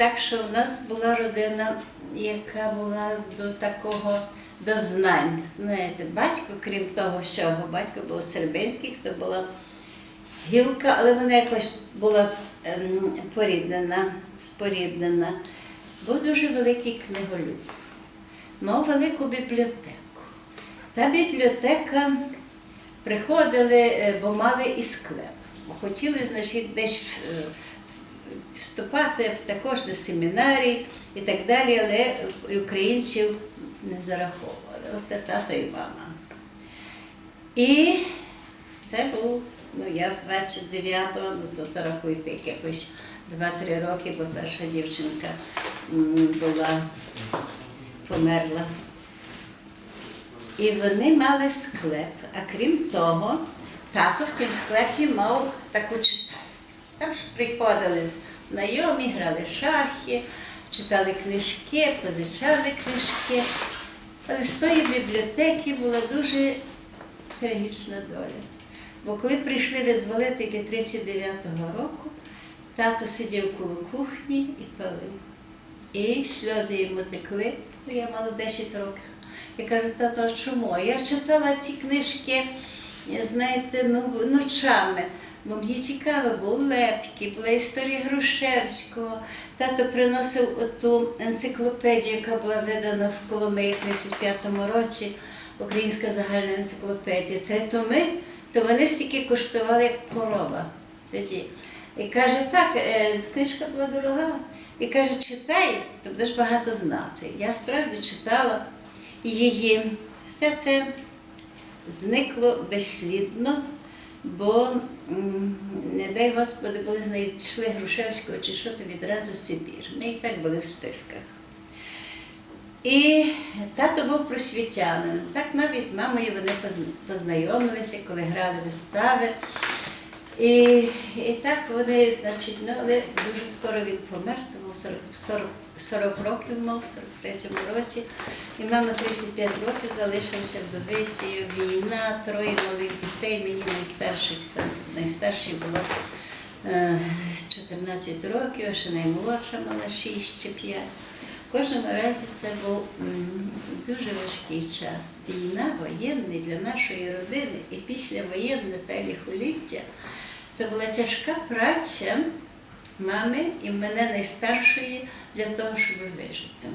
Так що в нас була родина, яка була до такого до знань. Знаєте, батько, крім того всього, батько був сербинський, то була гілка, але вона якось була ем, поріднена, споріднена. Був дуже великий книголюб. Мав велику бібліотеку. Та бібліотека приходили, е, бо мали і склеп. Хотіли, значить, десь е, вступати також до семінарій і так далі, але українців не зараховували. Оце тато і мама. І це був, ну я з 29-го, ну то, рахуйте, якось 2-3 роки, бо перша дівчинка була, померла. І вони мали склеп, а крім того, тато в цьому склепі мав таку читальню. Там ж приходили знайомі, грали шахи, читали книжки, позичали книжки. Але з тої бібліотеки була дуже трагічна доля. Бо коли прийшли визволити 39-го року, тато сидів коло кухні і палив. І сльози йому текли, ну, я мала 10 років. Я кажу, тато, а чому? Я читала ці книжки, знаєте, ну, ночами. Бо мені цікаво, був Лепкі, була історія Грушевського. Тато приносив оту енциклопедію, яка була видана в Коломиї в 35-му році, Українська загальна енциклопедія. Три томи, то вони стільки коштували, як корова тоді. І каже, так, е, книжка була дорога. І каже, читай, то будеш багато знати. Я справді читала її. Все це зникло безслідно, бо, не дай Господи, коли знайшли Грушевського чи що, то відразу Сибір. Ми і так були в списках. І тато був просвітянин. Так навіть з мамою вони познайомилися, коли грали вистави. І, і так вони, значить, ну, але дуже скоро він помер, тому 40, 40, 40 років мав, в 43-му році. І мама 35 років залишилася вдовицею, війна, троє малих дітей, мені найстарших, там, найстаршій була е, 14 років, а ще наймолодша мала 6 чи 5. В кожному разі це був дуже важкий час. Війна воєнний для нашої родини і післявоєнне та ліхоліття. То була тяжка праця мами і мене найстаршої для того, щоб вижити.